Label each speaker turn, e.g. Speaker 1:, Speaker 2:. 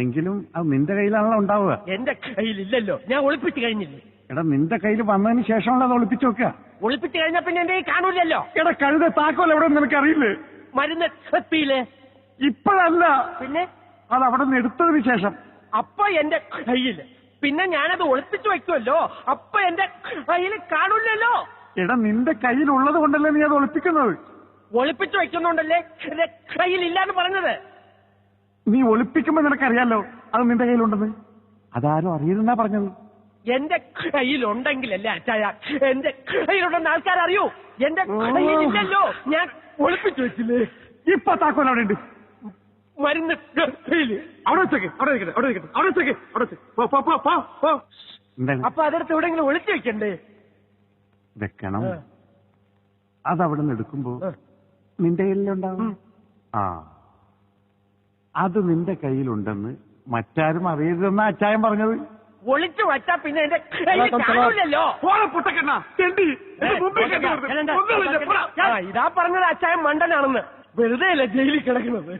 Speaker 1: എങ്കിലും അത് നിന്റെ കയ്യിലാണല്ലോ ഉണ്ടാവുക.
Speaker 2: എന്റെ കയ്യിലില്ലല്ലോ. ഞാൻ ഒളിപ്പിച്ച് കഴിഞ്ഞില്ലേ?
Speaker 1: എടാ നിന്റെ കയ്യിൽ വന്നതിന് ശേഷമാണ് അത് ഒളിപ്പിച്ചു വെക്കുക.
Speaker 2: ഒളിപ്പിച്ച് കഴിഞ്ഞ പിന്നെ എന്റെ കാണൂലല്ലോ
Speaker 1: എടാ കഴുത താക്കോൽ എവിടെ നിനക്ക് അറിയില്ലേ
Speaker 2: മരുന്ന് കത്തിയില്ലേ
Speaker 1: ഇപ്പോഴല്ല.
Speaker 2: പിന്നെ?
Speaker 1: അത് അവിടെ നിന്ന് എടുത്തതിന് ശേഷം.
Speaker 2: അപ്പൊ എന്റെ കയ്യിൽ. പിന്നെ ഞാനത് ഒളിപ്പിച്ചു വെക്കുമല്ലോ അപ്പൊ എന്റെ കയ്യിൽ കാണൂലല്ലോ
Speaker 1: എടാ നിന്റെ കയ്യിലുള്ളത് കൊണ്ടല്ലേ നീ അത് ഒളിപ്പിക്കുന്നത്?
Speaker 2: ഒളിപ്പിച്ചു വെക്കുന്നുണ്ടല്ലേ എന്റെ കയ്യിലില്ലാന്ന് പറഞ്ഞത്?
Speaker 1: നീ ഒളിപ്പിക്കുമ്പോ നിനക്കറിയാലോ അത് നിന്റെ കയ്യിലുണ്ടെന്ന്. അതാരോ അറിയരുന്നാ പറഞ്ഞത്?
Speaker 2: എന്റെ കയ്യിലുണ്ടെങ്കിലല്ലേ അച്ചായ. എന്റെ കയ്യിലുണ്ടെന്ന് ആൾക്കാർ അറിയൂ എന്റെ കയ്യിലില്ലല്ലോ. ഞാൻ ഒളിപ്പിച്ചു വെച്ചില്ലേ?
Speaker 1: ഇപ്പൊ താക്കോൽ അവിടെ ഉണ്ട്.
Speaker 2: മരുന്ന് കയ്യിൽ.
Speaker 1: അവിടെ വെച്ചേക്ക് അവിടെ വെക്കട്ടെ അവിടെ വെക്കട്ടെ അവിടെ വെച്ചേക്ക് അവിടെ വെച്ച് പോ പോ പോ പോ പോ. എന്താണ്?
Speaker 2: അപ്പൊ അതെടുത്ത് എവിടെയെങ്കിലും ഒളിച്ചു വെക്കണ്ടേ?
Speaker 1: വെക്കണം.
Speaker 2: ആ.
Speaker 1: അതവിടെ നിന്ന് എടുക്കുമ്പോ
Speaker 2: ആ.
Speaker 1: നിന്റെ കയ്യിലുണ്ടാവും. ആ. അത് നിന്റെ കയ്യിലുണ്ടെന്ന് മറ്റാരും അറിയരുതെന്ന അച്ചായൻ പറഞ്ഞത്.
Speaker 2: ഒളിച്ചു വച്ചാ പിന്നെ എന്റെ ഇതാ പറഞ്ഞത് അച്ചായൻ മണ്ടനാണെന്ന്. വെറുതെ അല്ല ജയിലിൽ കിടക്കുന്നത്.